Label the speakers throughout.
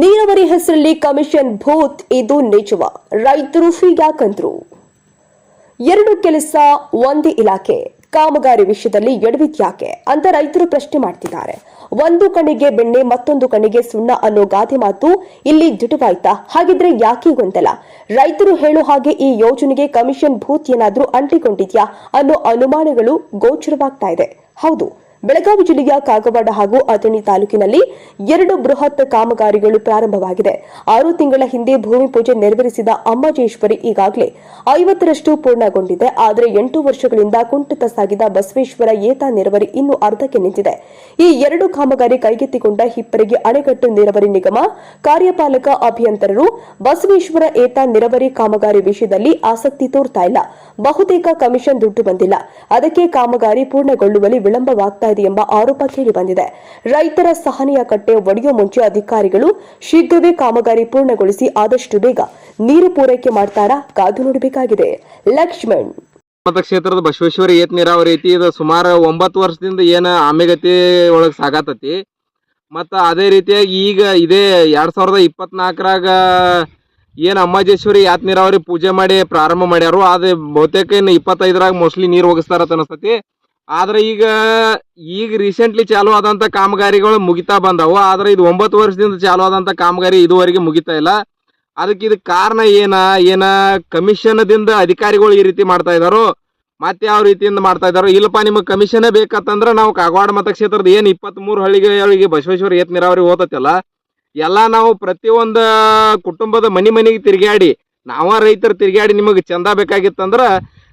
Speaker 1: ನೀರಾವರಿ ಹೆಸರಲ್ಲಿ ಕಮಿಷನ್ ಭೂತ್ ಇದು ನಿಜವ. ರೈತರು ಯಾಕಂದ್ರು ಎರಡು ಕೆಲಸ, ಒಂದೇ ಇಲಾಖೆ. ಕಾಮಗಾರಿ ವಿಷಯದಲ್ಲಿ ಎಡವಿದ್ಯಾಕೆ ಅಂತ ರೈತರು ಪ್ರಶ್ನೆ ಮಾಡ್ತಿದ್ದಾರೆ. ಒಂದು ಕಣಿಗೆ ಬೆಣ್ಣೆ, ಮತ್ತೊಂದು ಕಣಿಗೆ ಸುಣ್ಣ ಅನ್ನೋ ಗಾದೆ ಮಾತು ಇಲ್ಲಿ ಜುಟುವಾಯ್ತಾ? ಹಾಗಿದ್ರೆ ಯಾಕೆ ಗೊಂದಲ? ರೈತರು ಹೇಳೋ ಹಾಗೆ ಈ ಯೋಜನೆಗೆ ಕಮಿಷನ್ ಭೂತ್ ಏನಾದ್ರೂ ಅಂಟಿಕೊಂಡಿದ್ಯಾ ಅನ್ನೋ ಅನುಮಾನಗಳು ಗೋಚರವಾಗ್ತಾ ಇದೆ. ಹೌದು. ಬೆಳಗಾವಿ ಜಿಲ್ಲೆಯ ಕಾಗವಾಡ ಹಾಗೂ ಅಥಣಿ ತಾಲೂಕಿನಲ್ಲಿ ಎರಡು ಬೃಹತ್ ಕಾಮಗಾರಿಗಳು ಪ್ರಾರಂಭವಾಗಿದೆ. ಆರು ತಿಂಗಳ ಹಿಂದೆ ಭೂಮಿ ಪೂಜೆ ನೆರವೇರಿಸಿದ ಅಮ್ಮಜೇಶ್ವರಿ ಈಗಾಗಲೇ ಐವತ್ತರಷ್ಟು ಪೂರ್ಣಗೊಂಡಿದೆ. ಆದರೆ ಎಂಟು ವರ್ಷಗಳಿಂದ ಕುಂಠಿತ ಸಾಗಿದ ಬಸವೇಶ್ವರ ಏತ ನೀರಾವರಿ ಇನ್ನೂ ಅರ್ಧಕ್ಕೆ ನಿಂತಿದೆ. ಈ ಎರಡು ಕಾಮಗಾರಿ ಕೈಗೆತ್ತಿಕೊಂಡ ಹಿಪ್ಪರಿಗೆ ಅಣೆಕಟ್ಟು ನೀರಾವರಿ ನಿಗಮ, ಕಾರ್ಯಪಾಲಕ ಅಭಿಯಂತರರು ಬಸವೇಶ್ವರ ಏತ ನೀರಾವರಿ ಕಾಮಗಾರಿ ವಿಷಯದಲ್ಲಿ ಆಸಕ್ತಿ ತೋರ್ತಾ ಇಲ್ಲ. ಬಹುತೇಕ ಕಮಿಷನ್ ದುಡ್ಡು ಬಂದಿಲ್ಲ. ಅದಕ್ಕೆ ಕಾಮಗಾರಿ ಪೂರ್ಣಗೊಳ್ಳುವಲ್ಲಿ ವಿಳಂಬವಾಗ್ತಾ ಇದೆ ಎಂಬ ಆರೋಪ ಕೇಳಿಬಂದಿದೆ ರೈತರ ಸಹನೆಯ ಕಟ್ಟೆ ಒಡೆಯುವ ಮುಂಚೆ ಅಧಿಕಾರಿಗಳು ಶೀಘ್ರವೇ ಕಾಮಗಾರಿ ಪೂರ್ಣಗೊಳಿಸಿ ಆದಷ್ಟು ಬೇಗ ನೀರು ಪೂರೈಕೆ ಮಾಡ್ತಾರಾ ಕಾದು ನೋಡಬೇಕಾಗಿದೆ. ಲಕ್ಷ್ಮಣ್.
Speaker 2: ಮತಕ್ಷೇತ್ರದ ಬಸವೇಶ್ವರ ಏತ್ ನೀರಾವರಿ ಐತಿ ಇದು ಸುಮಾರು ಒಂಬತ್ತು ವರ್ಷದಿಂದ ಏನ ಆಮೆಗತಿ ಒಳಗ್ ಸಾಗಾತತಿ. ಮತ್ತ ಅದೇ ರೀತಿಯಾಗಿ ಈಗ ಇದೇ ಎರಡ್ ಸಾವಿರದ ಇಪ್ಪತ್ನಾಲ್ಕರಾಗ ಏನ್ ಅಮ್ಮಾಜೇಶ್ವರಿ ಯಾತ್ ನೀರಾವರಿ ಪೂಜೆ ಮಾಡಿ ಪ್ರಾರಂಭ ಮಾಡ್ಯಾರು. ಅದೇ ಬಹುತೇಕ ಇನ್ನು ಇಪ್ಪತ್ತೈದರಾಗ ಮೋಸ್ಟ್ಲಿ ನೀರು ಹೋಗಿಸ್ತಾರತ್ ಅನಿಸ್ತತಿ. ಆದ್ರೆ ಈಗ ಈಗ ರೀಸೆಂಟ್ಲಿ ಚಾಲು ಆದಂತ ಕಾಮಗಾರಿಗಳು ಮುಗಿತಾ ಬಂದವು. ಆದ್ರೆ ಇದು ಒಂಬತ್ತು ವರ್ಷದಿಂದ ಚಾಲು ಆದಂತ ಕಾಮಗಾರಿ ಇದುವರೆಗೆ ಮುಗಿತಾ ಇಲ್ಲ. ಅದಕ್ಕೆ ಇದಕ್ಕೆ ಕಾರಣ ಏನ ಏನ ಕಮಿಷನ್ದಿಂದ ಅಧಿಕಾರಿಗಳು ಈ ರೀತಿ ಮಾಡ್ತಾ ಇದಾರೋ, ಮತ್ತೆ ಯಾವ ರೀತಿಯಿಂದ ಮಾಡ್ತಾ ಇದಾರೋ, ಇಲ್ಲಪ್ಪ ನಿಮಗೆ ಕಮಿಷನ್ ಬೇಕಂತಂದ್ರೆ ನಾವು ಕಾಗವಾಡ ಮತಕ್ಷೇತ್ರದ ಏನು ಇಪ್ಪತ್ಮೂರು ಹಳ್ಳಿಗಳಿಗೆ ಬಸವೇಶ್ವರ ಏತ್ ನೀರಾವರಿ ಹೋತತ್ತಲ್ಲ ಎಲ್ಲ ನಾವು ಪ್ರತಿಯೊಂದು ಕುಟುಂಬದ ಮನಿ ಮನಿಗೆ ತಿರುಗಾಡಿ ನಾವ ರೈತರು ತಿರುಗಾಡಿ ನಿಮಗೆ ಚಂದ ಬೇಕಾಗಿತ್ತಂದ್ರೆ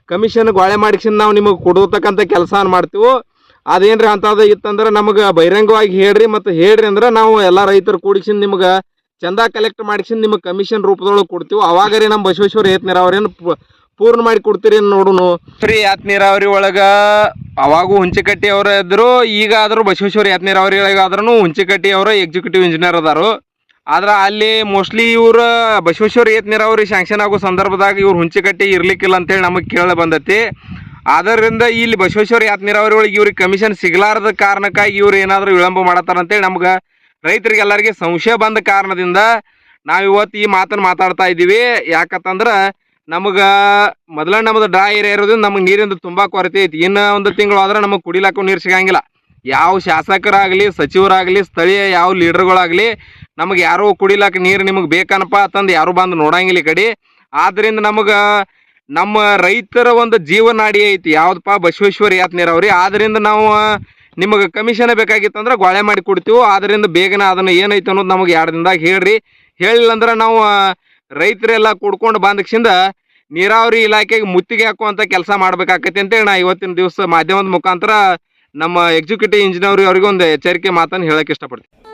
Speaker 2: ಕಮಿಷನ್ ಗೋಳೆ ಮಾಡಿಸಿಂದ ನಾವು ನಿಮಗೆ ಕೊಡತಕ್ಕಂಥ ಕೆಲಸ ಮಾಡ್ತೀವಿ, ಅದೇನ್ರಿ ಅಂತದ ಇತ್ತಂದ್ರೆ ನಮಗೆ ಬಹಿರಂಗವಾಗಿ ಹೇಳ್ರಿ ಮತ್ತು ಹೇಳ್ರಿ ಅಂದ್ರೆ ನಾವು ಎಲ್ಲ ರೈತರು ಕೂಡಿಸಿಂದ ನಿಮ್ಗೆ ಚಂದ ಕಲೆಕ್ಟ್ ಮಾಡಿಸಿಂದ ನಿಮಗೆ ಕಮಿಷನ್ ರೂಪದೊಳಗೆ ಕೊಡ್ತೀವಿ ಅವಾಗರಿ ನಮ್ಮ ಬಸವೇಶ್ವರ ಏತ್ ಅವ್ರೇನು ಪೂರ್ಣ ಮಾಡಿ ಕೊಡ್ತೀರಿ ನೋಡುನು. ಫ್ರೀ ಯಾತ್ ನೀರಾವರಿ ಒಳಗ ಅವಾಗೂ ಹುಂಚಿಕಟ್ಟಿ ಅವರ ಇದ್ರು ಈಗ ಆದ್ರೂ ಬಸವೇಶ್ವರ ಯಾತ್ ನೀರಾವರಿ ಒಳಗಾದ್ರೂ ಹುಂಚಿಕಟ್ಟಿ ಅವರ ಎಕ್ಸಿಕ್ಯೂಟಿವ್ ಇಂಜಿನಿಯರ್ ಅದಾರು. ಆದ್ರ ಅಲ್ಲಿ ಮೋಸ್ಟ್ಲಿ ಇವ್ರ ಬಸವೇಶ್ವರ ಏತ್ ನೀರಾವರಿ ಸ್ಯಾಂಕ್ಷನ್ ಆಗೋ ಸಂದರ್ಭದಾಗ ಇವ್ರು ಹುಂಚಿಕಟ್ಟಿ ಇರ್ಲಿಕ್ಕಿಲ್ಲ ಅಂತೇಳಿ ನಮಗೆ ಕೇಳ ಬಂದತಿ. ಆದ್ದರಿಂದ ಇಲ್ಲಿ ಬಸವೇಶ್ವರ ಯಾತ್ ನೀರಾವರಿ ಒಳಗೆ ಇವ್ರಿಗೆ ಕಮಿಷನ್ ಸಿಗಲಾರದ ಕಾರಣಕ್ಕಾಗಿ ಇವ್ರು ಏನಾದರೂ ವಿಳಂಬ ಮಾಡತ್ತಾರ ಅಂತೇಳಿ ನಮ್ಗೆ ರೈತರಿಗೆಲ್ಲರಿಗೆ ಸಂಶಯ ಬಂದ ಕಾರಣದಿಂದ ನಾವು ಇವತ್ತು ಈ ಮಾತನ್ನು ಮಾತಾಡ್ತಾ ಇದ್ದೀವಿ ಯಾಕಂತಂದ್ರೆ ನಮಗೆ ಮೊದಲ ನಮ್ದು ಡ್ರಾ ಏರಿಯಾ ಇರೋದ್ರಿಂದ ನಮಗೆ ನೀರಿಂದ ತುಂಬಾ ಕೊರತೆ ಐತಿ. ಇನ್ನು ಒಂದು ತಿಂಗಳು ಆದ್ರೆ ನಮಗೆ ಕುಡಿಲಾಕ ನೀರು ಸಿಗಂಗಿಲ್ಲ. ಯಾವ ಶಾಸಕರಾಗಲಿ, ಸಚಿವರಾಗಲಿ, ಸ್ಥಳೀಯ ಯಾವ ಲೀಡರ್ಗಳಾಗಲಿ ನಮಗೆ ಯಾರೋ ಕುಡಿಲಾಕ ನೀರು ನಿಮಗೆ ಬೇಕನಪ್ಪ ಅಂತಂದು ಯಾರು ಬಂದು ನೋಡಂಗಿಲ್ಲ ಈ ಕಡೆ. ಆದ್ರಿಂದ ನಮಗೆ ನಮ್ಮ ರೈತರ ಒಂದು ಜೀವನಾಡಿ ಐತಿ. ಯಾವ್ದಪ್ಪ ಬಸವೇಶ್ವರ ಯಾತ್ ನೀರಾವರಿ ಆದ್ರಿಂದ ನಾವು ನಿಮಗೆ ಕಮಿಷನ್ ಬೇಕಾಗಿತ್ತಂದ್ರೆ ಗೊಳೆ ಮಾಡಿ ಕೊಡ್ತೀವಿ. ಆದ್ರಿಂದ ಬೇಗನೆ ಅದನ್ನ ಏನೈತೆ ಅನ್ನೋದು ನಮಗೆ ಎರಡು ದಿನದಾಗ ಹೇಳ್ರಿ. ಹೇಳಿಲ್ಲ ಅಂದ್ರೆ ನಾವು ರೈತರೆಲ್ಲ ಕೂಡ್ಕೊಂಡು ಬಂದಕ್ಷಿಂದ ನೀರಾವರಿ ಇಲಾಖೆಗೆ ಮುತ್ತಿಗೆ ಹಾಕುವಂತ ಕೆಲಸ ಮಾಡ್ಬೇಕಾಕೈತಿ ಅಂತೇಳಿ ನಾ ಇವತ್ತಿನ ದಿವಸ ಮಾಧ್ಯಮದ ಮುಖಾಂತರ ನಮ್ಮ ಎಕ್ಸಿಕ್ಯೂಟಿವ್ ಇಂಜಿನಿಯರ್ ಅವರಿಗೆ ಒಂದು ಎಚ್ಚರಿಕೆ ಮಾತನ್ನು ಹೇಳಕ್ ಇಷ್ಟಪಡ್ತೀನಿ.